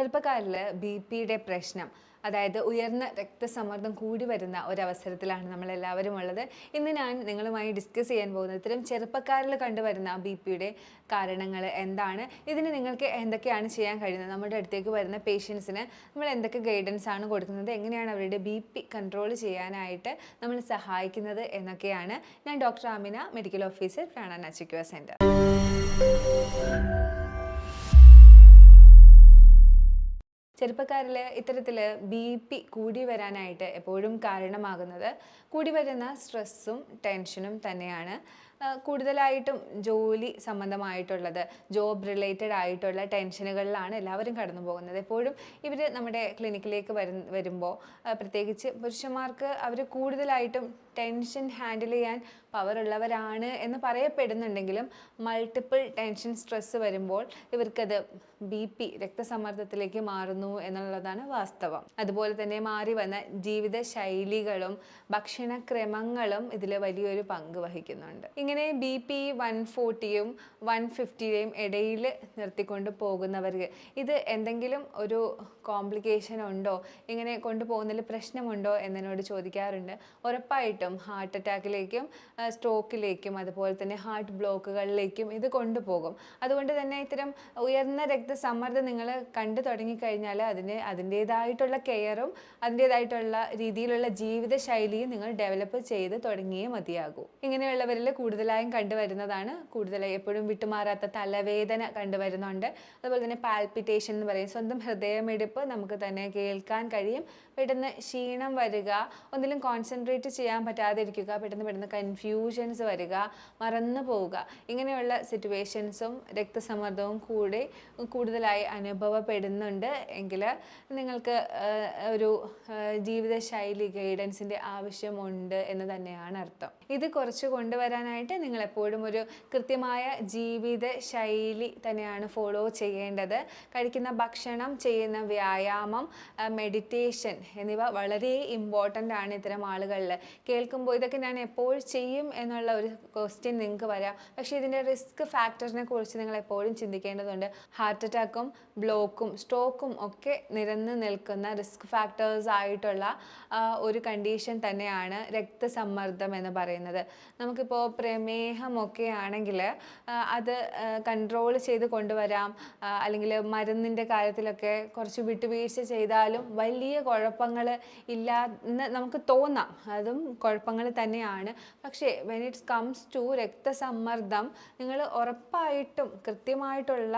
ചെറുപ്പക്കാരിൽ B പിയുടെ പ്രശ്നം അതായത് ഉയർന്ന രക്തസമ്മർദ്ദം കൂടി വരുന്ന ഒരവസരത്തിലാണ് നമ്മളെല്ലാവരും ഉള്ളത്. ഇന്ന് ഞാൻ നിങ്ങളുമായി ഡിസ്കസ് ചെയ്യാൻ പോകുന്നത് ഇത്തരം ചെറുപ്പക്കാരിൽ കണ്ടുവരുന്ന ബി പിയുടെ കാരണങ്ങൾ എന്താണ്? ഇതിന് നിങ്ങൾക്ക് എന്തൊക്കെയാണ് ചെയ്യാൻ കഴിയുന്നത്? നമ്മുടെ അടുത്തേക്ക് വരുന്ന പേഷ്യൻസിന് നമ്മൾ എന്തൊക്കെ ഗൈഡൻസ് ആണ് കൊടുക്കുന്നത്? എങ്ങനെയാണ് അവരുടെ ബി പി കൺട്രോൾ ചെയ്യാനായിട്ട് നമ്മൾ സഹായിക്കുന്നത് എന്നൊക്കെയാണ് ഞാൻ ഡോക്ടർ ആമിന മെഡിക്കൽ ഓഫീസർ പ്രാണ നച്ചിക്യുവ സെന്റർ ചെറുപ്പക്കാരിൽ ഇത്തരത്തിൽ ബി പി കൂടി വരാനായിട്ട് എപ്പോഴും കാരണമാകുന്നത്. കൂടി വരുന്ന സ്ട്രെസ്സും ടെൻഷനും തന്നെയാണ് കൂടുതലായിട്ടും ജോലി സംബന്ധമായിട്ടുള്ളത് ജോബ് റിലേറ്റഡ് ആയിട്ടുള്ള ടെൻഷനുകളിലാണ് എല്ലാവരും കടന്നു പോകുന്നത്. എപ്പോഴും ഇവർ നമ്മുടെ ക്ലിനിക്കിലേക്ക് വരു വരുമ്പോൾ പ്രത്യേകിച്ച് പുരുഷന്മാർക്ക് അവർ കൂടുതലായിട്ടും ടെൻഷൻ ഹാൻഡിൽ ചെയ്യാൻ പവറുള്ളവരാണ് എന്ന് പറയപ്പെടുന്നുണ്ടെങ്കിലും മൾട്ടിപ്പിൾ ടെൻഷൻ സ്ട്രെസ്സ് വരുമ്പോൾ ഇവർക്കത് ബി പി രക്തസമ്മർദ്ദത്തിലേക്ക് മാറുന്നു എന്നുള്ളതാണ് വാസ്തവം. അതുപോലെ തന്നെ മാറി വന്ന ജീവിത ശൈലികളും ഭക്ഷണക്രമങ്ങളും ഇതിൽ വലിയൊരു പങ്ക് വഹിക്കുന്നുണ്ട്. ഇങ്ങനെ ബി പി വൺ ഫോർട്ടിയും വൺ ഫിഫ്റ്റിയുടെയും ഇടയിൽ നിർത്തിക്കൊണ്ട് പോകുന്നവർക്ക് ഇത് എന്തെങ്കിലും ഒരു കോംപ്ലിക്കേഷൻ ഉണ്ടോ? ഇങ്ങനെ കൊണ്ടുപോകുന്നതിൽ പ്രശ്നമുണ്ടോ എന്നതിനോട് ചോദിക്കാറുണ്ട്. ഉറപ്പായിട്ടും ഹാർട്ട് അറ്റാക്കിലേക്കും സ്ട്രോക്കിലേക്കും അതുപോലെ തന്നെ ഹാർട്ട് ബ്ലോക്കുകളിലേക്കും ഇത് കൊണ്ടുപോകും അതുകൊണ്ട് തന്നെ ഇത്തരം ഉയർന്ന രക്തസമ്മർദ്ദം നിങ്ങൾ കണ്ടു തുടങ്ങിക്കഴിഞ്ഞാൽ അതിന് അതിന്റേതായിട്ടുള്ള കെയറും അതിന്റേതായിട്ടുള്ള രീതിയിലുള്ള ജീവിതശൈലിയും നിങ്ങൾ ഡെവലപ്പ് ചെയ്ത് തുടങ്ങിയേ മതിയാകൂ. ഇങ്ങനെയുള്ളവരിൽ കൂടുതലായും കണ്ടുവരുന്നതാണ്. കൂടുതലായി എപ്പോഴും വിട്ടുമാറാത്ത തലവേദന കണ്ടുവരുന്നുണ്ട്. അതുപോലെ തന്നെ പാൽപിറ്റേഷൻ എന്ന് പറയും. സ്വന്തം ഹൃദയമിടിപ്പ് നമുക്ക് തന്നെ കേൾക്കാൻ കഴിയും. പെട്ടെന്ന് ക്ഷീണം വരിക ഒന്നിലും കോൺസെൻട്രേറ്റ് ചെയ്യാൻ പറ്റാതിരിക്കുക പെട്ടെന്ന് പെട്ടെന്ന് കൺഫ്യൂഷൻസ് വരിക മറന്നു പോവുക. ഇങ്ങനെയുള്ള സിറ്റുവേഷൻസും രക്തസമ്മർദ്ദവും കൂടി കൂടുതലായി അനുഭവപ്പെടുന്നുണ്ട്. എങ്കിൽ നിങ്ങൾക്ക് ഒരു ജീവിതശൈലി ഗൈഡൻസിന്റെ ആവശ്യമുണ്ട് എന്ന് തന്നെയാണ് അർത്ഥം. ഇത് കുറച്ച് കൊണ്ടുവരാനായിട്ട് നിങ്ങൾ എപ്പോഴും ഒരു കൃത്യമായ ജീവിത ശൈലി തന്നെയാണ് ഫോളോ ചെയ്യേണ്ടത്. കഴിക്കുന്ന ഭക്ഷണം ചെയ്യുന്ന വ്യായാമം മെഡിറ്റേഷൻ എന്നിവ വളരെ ഇമ്പോർട്ടന്റ് ആണ് ഇത്തരം ആളുകളിൽ കേൾക്കുമ്പോൾ ഇതൊക്കെ ഞാൻ എപ്പോൾ ചെയ്യും എന്നുള്ള ഒരു ക്വസ്റ്റ്യൻ നിങ്ങൾക്ക് വരാം. പക്ഷേ ഇതിന്റെ റിസ്ക് ഫാക്ടറിനെ കുറിച്ച് നിങ്ങൾ എപ്പോഴും ചിന്തിക്കേണ്ടതുണ്ട്. ഹാർട്ട് അറ്റാക്കും ബ്ലോക്കും സ്ട്രോക്കും ഒക്കെ നിരന്ന് നിൽക്കുന്ന റിസ്ക് ഫാക്ടേഴ്സ് ആയിട്ടുള്ള ഒരു കണ്ടീഷൻ തന്നെയാണ് രക്തസമ്മർദ്ദം എന്ന് പറയുന്നത്. നമുക്കിപ്പോൾ പ്രമേഹമൊക്കെ ആണെങ്കിൽ അത് കൺട്രോൾ ചെയ്ത് കൊണ്ടുവരാം. അല്ലെങ്കിൽ മരുന്നിന്റെ കാര്യത്തിലൊക്കെ കുറച്ച് വിട്ടുവീഴ്ച ചെയ്താലും വലിയ കുഴപ്പങ്ങൾ ഇല്ല എന്ന് നമുക്ക് തോന്നാം. അതും കുഴപ്പങ്ങൾ തന്നെയാണ്. പക്ഷേ വെൻ ഇറ്റ്സ് കംസ് ടു രക്തസമ്മർദ്ദം നിങ്ങൾ ഉറപ്പായിട്ടും കൃത്യമായിട്ടുള്ള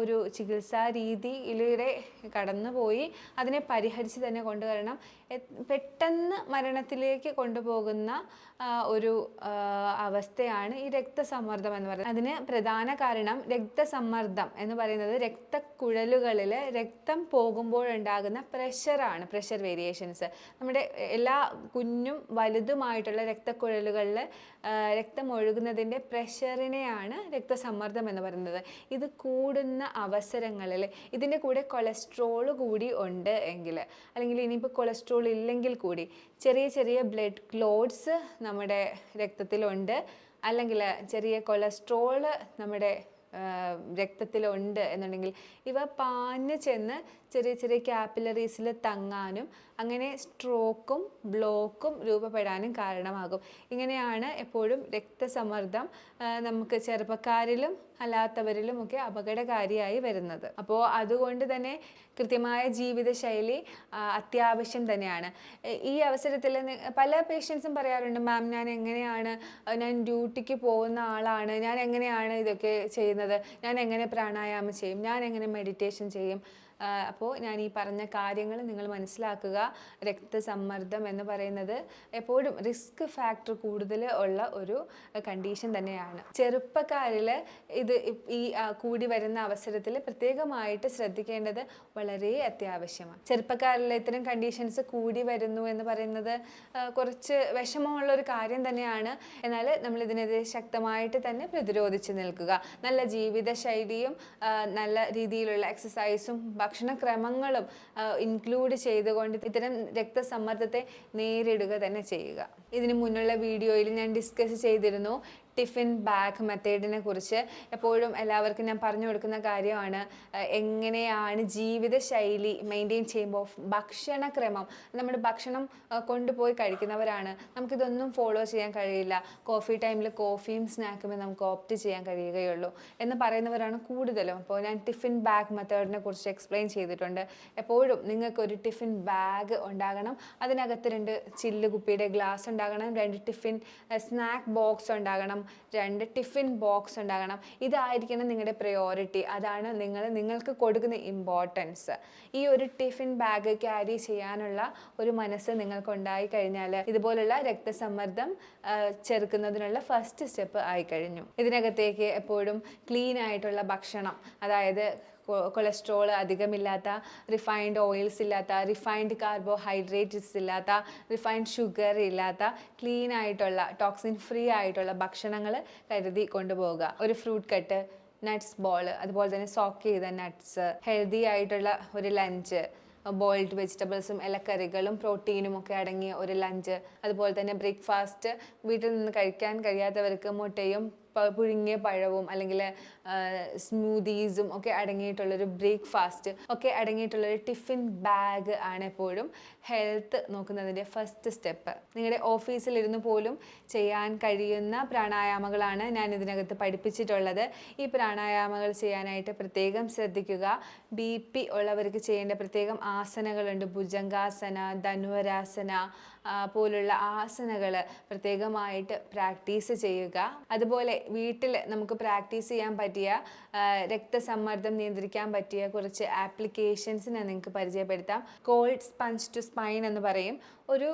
ഒരു ചികിത്സാ രീതിയിലൂടെ കടന്നുപോയി അതിനെ പരിഹരിച്ച് തന്നെ കൊണ്ടുവരണം. പെട്ടെന്ന് മരണത്തിലേക്ക് കൊണ്ടുപോകുന്ന ഒരു അവസ്ഥയാണ് ഈ രക്തസമ്മർദ്ദം എന്ന് പറയുന്നത്. അതിന് പ്രധാന കാരണം രക്തസമ്മർദ്ദം എന്ന് പറയുന്നത് രക്തക്കുഴലുകളിൽ രക്തം പോകുമ്പോഴുണ്ടാകുന്ന പ്രഷറാണ് പ്രഷർ വേരിയേഷൻസ്. നമ്മുടെ എല്ലാ കുഞ്ഞും വലുതുമായിട്ടുള്ള രക്തക്കുഴലുകളിൽ രക്തം ഒഴുകുന്നതിന്റെ പ്രഷറിനെയാണ് രക്തസമ്മർദ്ദം എന്ന് പറയുന്നത്. ഇത് കൂടുന്ന അവസരങ്ങളിൽ ഇതിന്റെ കൂടെ കൊളസ്ട്രോൾ കൂടി ഉണ്ട് എങ്കിൽ അല്ലെങ്കിൽ ഇനിയിപ്പോൾ കൊളസ്ട്രോൾ ഇല്ലെങ്കിൽ കൂടി ചെറിയ ചെറിയ ബ്ലഡ് ക്ലോട്ട്സ് നമ്മുടെ രക്തത്തിലുണ്ട് അല്ലെങ്കിൽ ചെറിയ കൊളസ്ട്രോൾ നമ്മുടെ രക്തത്തിലുണ്ട് എന്നുണ്ടെങ്കിൽ ഇവ പാഞ്ഞ് ചെന്ന് ചെറിയ ചെറിയ ക്യാപ്പിലറീസിൽ തങ്ങാനും അങ്ങനെ സ്ട്രോക്കും ബ്ലോക്കും രൂപപ്പെടാനും കാരണമാകും. ഇങ്ങനെയാണ് എപ്പോഴും രക്തസമ്മർദ്ദം നമുക്ക് ചെറുപ്പക്കാരിലും അല്ലാത്തവരിലും ഒക്കെ അപകടകാരിയായി വരുന്നത്. അപ്പോൾ അതുകൊണ്ട് തന്നെ കൃത്യമായ ജീവിതശൈലി അത്യാവശ്യം തന്നെയാണ്. ഈ അവസരത്തിൽ പല പേഷ്യൻസും പറയാറുണ്ട് മാം ഞാൻ എങ്ങനെയാണ് ഞാൻ ഡ്യൂട്ടിക്ക് പോകുന്ന ആളാണ് ഞാൻ എങ്ങനെയാണ് ഇതൊക്കെ ചെയ്യുന്നത്? ഞാൻ എങ്ങനെ പ്രാണായാമം ചെയ്യും? ഞാൻ എങ്ങനെ മെഡിറ്റേഷൻ ചെയ്യും? അപ്പോൾ ഞാൻ ഈ പറഞ്ഞ കാര്യങ്ങൾ നിങ്ങൾ മനസ്സിലാക്കുക. രക്തസമ്മർദ്ദം എന്ന് പറയുന്നത് എപ്പോഴും റിസ്ക് ഫാക്ടർ കൂടുതൽ ഉള്ള ഒരു കണ്ടീഷൻ തന്നെയാണ്. ചെറുപ്പക്കാരിൽ ഇത് ഈ കൂടി വരുന്ന അവസരത്തിൽ പ്രത്യേകമായിട്ട് ശ്രദ്ധിക്കേണ്ടത് വളരെ അത്യാവശ്യമാണ്. ചെറുപ്പക്കാരിൽ ഇത്തരം കണ്ടീഷൻസ് കൂടി വരുന്നു എന്ന് പറയുന്നത് കുറച്ച് വിഷമമുള്ള ഒരു കാര്യം തന്നെയാണ്. എന്നാൽ നമ്മൾ ഇതിനെതിരെ ശക്തമായിട്ട് തന്നെ പ്രതിരോധിച്ച് നിൽക്കുക. നല്ല ജീവിതശൈലിയും ശൈലിയും നല്ല രീതിയിലുള്ള എക്സസൈസും ഭക്ഷണക്രമങ്ങളും ഇൻക്ലൂഡ് ചെയ്തുകൊണ്ട് ഇത്തരം രക്തസമ്മർദ്ദത്തെ നേരിടുക തന്നെ ചെയ്യുക. ഇതിന് മുന്നുള്ള വീഡിയോയിൽ ഞാൻ ഡിസ്കസ് ചെയ്തിരുന്നു ടിഫിൻ ബാഗ് മെത്തേഡിനെ കുറിച്ച് എപ്പോഴും എല്ലാവർക്കും ഞാൻ പറഞ്ഞു കൊടുക്കുന്ന കാര്യമാണ്. എങ്ങനെയാണ് ജീവിതശൈലി മെയിന്റെയിൻ ചെയ്യുമ്പോൾ ഭക്ഷണക്രമം നമ്മുടെ ഭക്ഷണം കൊണ്ടുപോയി കഴിക്കുന്നവരാണ്. നമുക്കിതൊന്നും ഫോളോ ചെയ്യാൻ കഴിയില്ല. കോഫി ടൈമിൽ കോഫിയും സ്നാക്കുമേ നമുക്ക് ഓപ്റ്റ് ചെയ്യാൻ കഴിയുകയുള്ളൂ എന്ന് പറയുന്നവരാണ് കൂടുതലും. അപ്പോൾ ഞാൻ ടിഫിൻ ബാഗ് മെത്തേഡിനെ കുറിച്ച് എക്സ്പ്ലെയിൻ ചെയ്തിട്ടുണ്ട്. എപ്പോഴും നിങ്ങൾക്കൊരു ടിഫിൻ ബാഗ് ഉണ്ടാകണം. അതിനകത്ത് രണ്ട് ചില്ല് കുപ്പിയുടെ ഗ്ലാസ് ഉണ്ടാകണം. രണ്ട് ടിഫിൻ സ്നാക്ക് ബോക്സ് ഉണ്ടാകണം. രണ്ട് ടിഫിൻ ബോക്സ് ഉണ്ടാകണം. ഇതായിരിക്കണം നിങ്ങളുടെ പ്രയോറിറ്റി അതാണ് നിങ്ങൾ നിങ്ങൾക്ക് കൊടുക്കുന്ന ഇമ്പോർട്ടൻസ് ഈ ഒരു ടിഫിൻ ബാഗ് ക്യാരി ചെയ്യാനുള്ള ഒരു മനസ്സ് നിങ്ങൾക്ക് ഉണ്ടായി കഴിഞ്ഞാൽ ഇതുപോലുള്ള രക്തസമ്മർദ്ദം ചെറുക്കുന്നതിനുള്ള ഫസ്റ്റ് സ്റ്റെപ്പ് ആയി കഴിഞ്ഞു. ഇതിനകത്തേക്ക് എപ്പോഴും ക്ലീൻ ആയിട്ടുള്ള ഭക്ഷണം അതായത് കൊളസ്ട്രോൾ അധികമില്ലാത്ത റിഫൈൻഡ് ഓയിൽസ് ഇല്ലാത്ത റിഫൈൻഡ് കാർബോഹൈഡ്രേറ്റ്സ് ഇല്ലാത്ത റിഫൈൻഡ് ഷുഗർ ഇല്ലാത്ത ക്ലീൻ ആയിട്ടുള്ള ടോക്സിൻ ഫ്രീ ആയിട്ടുള്ള ഭക്ഷണങ്ങൾ കരുതി കൊണ്ടുപോവുക. ഒരു ഫ്രൂട്ട് കട്ട് നട്ട്സ് ബോൾ അതുപോലെ തന്നെ സോക്ക് ചെയ്ത നട്ട്സ് ഹെൽത്തി ആയിട്ടുള്ള ഒരു ലഞ്ച് ബോയിൽഡ് വെജിറ്റബിൾസും ഇലക്കറികളും പ്രോട്ടീനും ഒക്കെ അടങ്ങിയ ഒരു ലഞ്ച് അതുപോലെ തന്നെ ബ്രേക്ക്ഫാസ്റ്റ് വീട്ടിൽ നിന്ന് കഴിക്കാൻ കഴിയാത്തവർക്ക് മുട്ടയും പുഴുങ്ങിയ പഴവും അല്ലെങ്കിൽ സ്മൂതീസും ഒക്കെ അടങ്ങിയിട്ടുള്ളൊരു ബ്രേക്ക്ഫാസ്റ്റ് ഒക്കെ അടങ്ങിയിട്ടുള്ളൊരു ടിഫിൻ ബാഗ് ആണ് എപ്പോഴും ഹെൽത്ത് നോക്കുന്നതിന്റെ ഫസ്റ്റ് സ്റ്റെപ്പ് നിങ്ങളുടെ ഓഫീസിലിരുന്ന് പോലും ചെയ്യാൻ കഴിയുന്ന പ്രാണായാമങ്ങളാണ് ഞാൻ ഇതിനകത്ത് പഠിപ്പിച്ചിട്ടുള്ളത്. ഈ പ്രാണായാമങ്ങൾ ചെയ്യാനായിട്ട് പ്രത്യേകം ശ്രദ്ധിക്കുക. ബി പി ഉള്ളവർക്ക് ചെയ്യേണ്ട പ്രത്യേകം ആസനകളുണ്ട്. ഭുജംഗാസന ധനുവരാസന പോലുള്ള ആസനകൾ പ്രത്യേകമായിട്ട് പ്രാക്ടീസ് ചെയ്യുക. അതുപോലെ വീട്ടിൽ നമുക്ക് പ്രാക്ടീസ് ചെയ്യാൻ പറ്റിയ രക്തസമ്മർദ്ദം നിയന്ത്രിക്കാൻ പറ്റിയ കുറച്ച് ആപ്ലിക്കേഷൻസിനെ നിങ്ങൾക്ക് പരിചയപ്പെടുത്താം. കോൾഡ് സ്പഞ്ച് ടു സ്പൈൻ എന്ന് പറയും. ഒരു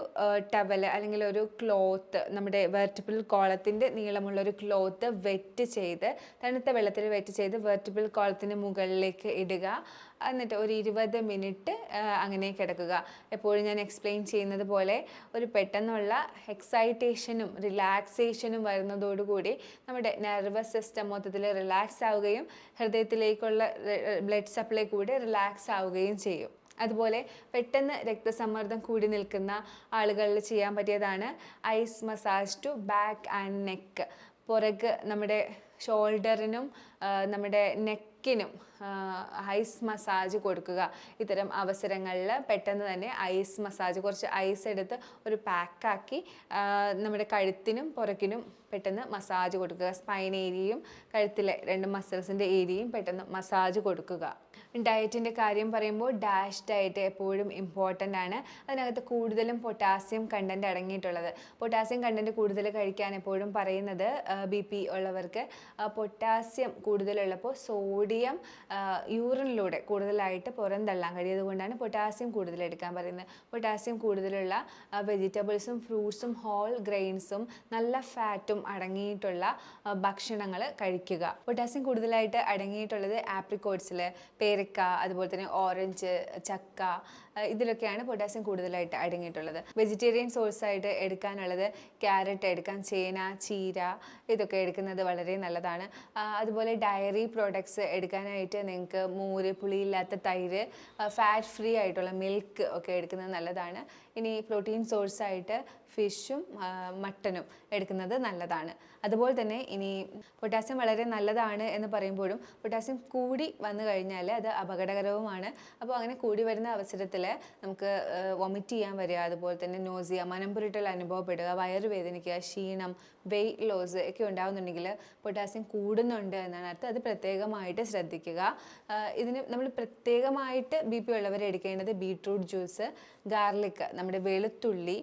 ടവൽ അല്ലെങ്കിൽ ഒരു ക്ലോത്ത് നമ്മുടെ വെർട്ടിബിൾ കോളത്തിന്റെ നീളമുള്ള ഒരു ക്ലോത്ത് വെറ്റ് ചെയ്ത് തണുത്ത വെള്ളത്തിൽ വെറ്റ് ചെയ്ത് വെർട്ടിബിൾ കോളത്തിന് മുകളിലേക്ക് ഇടുക. എന്നിട്ട് ഒരു ഇരുപത് മിനിറ്റ് അങ്ങനെ കിടക്കുക. എപ്പോഴും ഞാൻ എക്സ്പ്ലെയിൻ ചെയ്യുന്നത് പോലെ ഒരു പെട്ടെന്നുള്ള എക്സൈറ്റേഷനും റിലാക്സേഷനും വരുന്നതോടുകൂടി നമ്മുടെ നെർവസ് സിസ്റ്റം മൊത്തത്തിൽ റിലാക്സ് ആവുകയും ഹൃദയത്തിലേക്കുള്ള ബ്ലഡ് സപ്ലൈ കൂടി റിലാക്സ് ആവുകയും ചെയ്യും. അതുപോലെ പെട്ടെന്ന് രക്തസമ്മർദ്ദം കൂടി നിൽക്കുന്ന ആളുകളിൽ ചെയ്യാൻ പറ്റിയതാണ് ice massage to back and neck. പുറക് നമ്മുടെ ഷോൾഡറിനും നമ്മുടെ നെക്കിനും ഐസ് മസാജ് കൊടുക്കുക. ഇത്തരം അവസരങ്ങളിൽ പെട്ടെന്ന് തന്നെ ഐസ് മസാജ് കുറച്ച് ഐസ് എടുത്ത് ഒരു പാക്കാക്കി നമ്മുടെ കഴുത്തിനും പുറക്കിനും പെട്ടെന്ന് മസാജ് കൊടുക്കുക. സ്പൈൻ ഏരിയയും കഴുത്തിലെ രണ്ട് മസിൽസിന്റെ ഏരിയയും പെട്ടെന്ന് മസാജ് കൊടുക്കുക. ഡയറ്റിന്റെ കാര്യം പറയുമ്പോൾ ഡാഷ് ഡയറ്റ് എപ്പോഴും ഇമ്പോർട്ടന്റ് ആണ്. അതിനകത്ത് കൂടുതലും പൊട്ടാസ്യം കണ്ടന്റ് അടങ്ങിയിട്ടുള്ളത്. പൊട്ടാസ്യം കണ്ടന്റ് കൂടുതൽ കഴിക്കാൻ എപ്പോഴും പറയുന്നത് ബി പി ഉള്ളവർക്ക്. പൊട്ടാസ്യം കൂടുതലുള്ളപ്പോൾ സോഡിയം യൂറിനിലൂടെ കൂടുതലായിട്ട് പുറന്തള്ളാൻ കഴിയും അതുകൊണ്ടാണ് പൊട്ടാസ്യം കൂടുതൽ എടുക്കാൻ പറയുന്നത്. പൊട്ടാസ്യം കൂടുതലുള്ള വെജിറ്റബിൾസും ഫ്രൂട്ട്സും ഹോൾ ഗ്രെയിൻസും നല്ല ഫാറ്റും അടങ്ങിയിട്ടുള്ള ഭക്ഷണങ്ങൾ കഴിക്കുക. പൊട്ടാസ്യം കൂടുതലായിട്ട് അടങ്ങിയിട്ടുള്ളത് ആപ്രിക്കോട്ട്സിൽ പേരക്ക അതുപോലെ തന്നെ ഓറഞ്ച് ചക്ക ഇതിലൊക്കെയാണ് പൊട്ടാസ്യം കൂടുതലായിട്ട് അടങ്ങിയിട്ടുള്ളത്. വെജിറ്റേറിയൻ സോഴ്സായിട്ട് എടുക്കാനുള്ളത് ക്യാരറ്റ് എടുക്കാം ചേന ചീര ഇതൊക്കെ എടുക്കുന്നത് വളരെ നല്ലതാണ്. അതുപോലെ ഡയറി പ്രോഡക്ട്സ് എടുക്കാനായിട്ട് നിങ്ങൾക്ക് മോര് പുളിയില്ലാത്ത തൈര് ഫാറ്റ് ഫ്രീ ആയിട്ടുള്ള മിൽക്ക് ഒക്കെ എടുക്കുന്നത് നല്ലതാണ്. ഇനി പ്രോട്ടീൻ സോഴ്സ് ആയിട്ട് ഫിഷും മട്ടനും എടുക്കുന്നത് നല്ലതാണ്. അതുപോലെ തന്നെ ഇനി പൊട്ടാസ്യം വളരെ നല്ലതാണ് എന്ന് പറയുമ്പോഴും പൊട്ടാസ്യം കൂടി വന്നു കഴിഞ്ഞാൽ അത് അപകടകരവുമാണ്. അപ്പോൾ അങ്ങനെ കൂടി വരുന്ന അവസരത്തിൽ നമുക്ക് വൊമിറ്റ് ചെയ്യാൻ വരിക അതുപോലെ തന്നെ നോസിയ മനംപുരുട്ടൽ അനുഭവപ്പെടുക വയറ് വേദനിക്കുക ക്ഷീണം വെയിറ്റ് ലോസ് ഒക്കെ ഉണ്ടാകുന്നുണ്ടെങ്കിൽ പൊട്ടാസ്യം കൂടുന്നുണ്ട് എന്നാണ് അർത്ഥം. അത് പ്രത്യേകമായിട്ട് ശ്രദ്ധിക്കുക. ഇതിന് നമ്മൾ പ്രത്യേകമായിട്ട് ബി പി ഉള്ളവരെ എടുക്കേണ്ടത് ബീട്രൂട്ട് ജ്യൂസ് ഗാർലിക് നമ്മുടെ വെളുത്തുള്ളി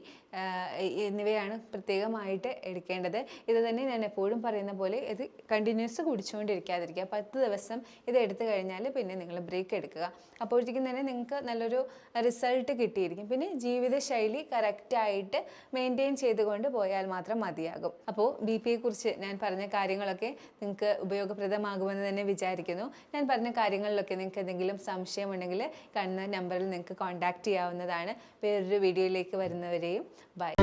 എന്നിവയാണ് പ്രത്യേകമായിട്ട് എടുക്കേണ്ടത്. ഇത് തന്നെ ഞാൻ എപ്പോഴും പറയുന്ന പോലെ ഇത് കണ്ടിന്യൂസ് കുടിച്ചുകൊണ്ടിരിക്കാതിരിക്കുക. പത്ത് ദിവസം ഇത് എടുത്തു കഴിഞ്ഞാൽ പിന്നെ നിങ്ങൾ ബ്രേക്ക് എടുക്കുക. അപ്പോഴത്തേക്കും തന്നെ നിങ്ങൾക്ക് നല്ലൊരു റിസൾട്ട് കിട്ടിയിരിക്കും. പിന്നെ ജീവിതശൈലി കറക്റ്റായിട്ട് മെയിന്റെയിൻ ചെയ്തുകൊണ്ട് പോയാൽ മാത്രം മതിയാകും. അപ്പോൾ ബി പി കുറിച്ച് ഞാൻ പറഞ്ഞ കാര്യങ്ങളൊക്കെ നിങ്ങൾക്ക് ഉപയോഗപ്രദമാകുമെന്ന് തന്നെ വിചാരിക്കുന്നു. ഞാൻ പറഞ്ഞ കാര്യങ്ങളിലൊക്കെ നിങ്ങൾക്ക് എന്തെങ്കിലും സംശയമുണ്ടെങ്കിൽ കാണുന്ന നമ്പറിൽ നിങ്ങൾക്ക് കോൺടാക്റ്റ് ചെയ്യാവുന്നതാണ്. വേറൊരു വീഡിയോയിലേക്ക് വരുന്നവരെയും ബൈ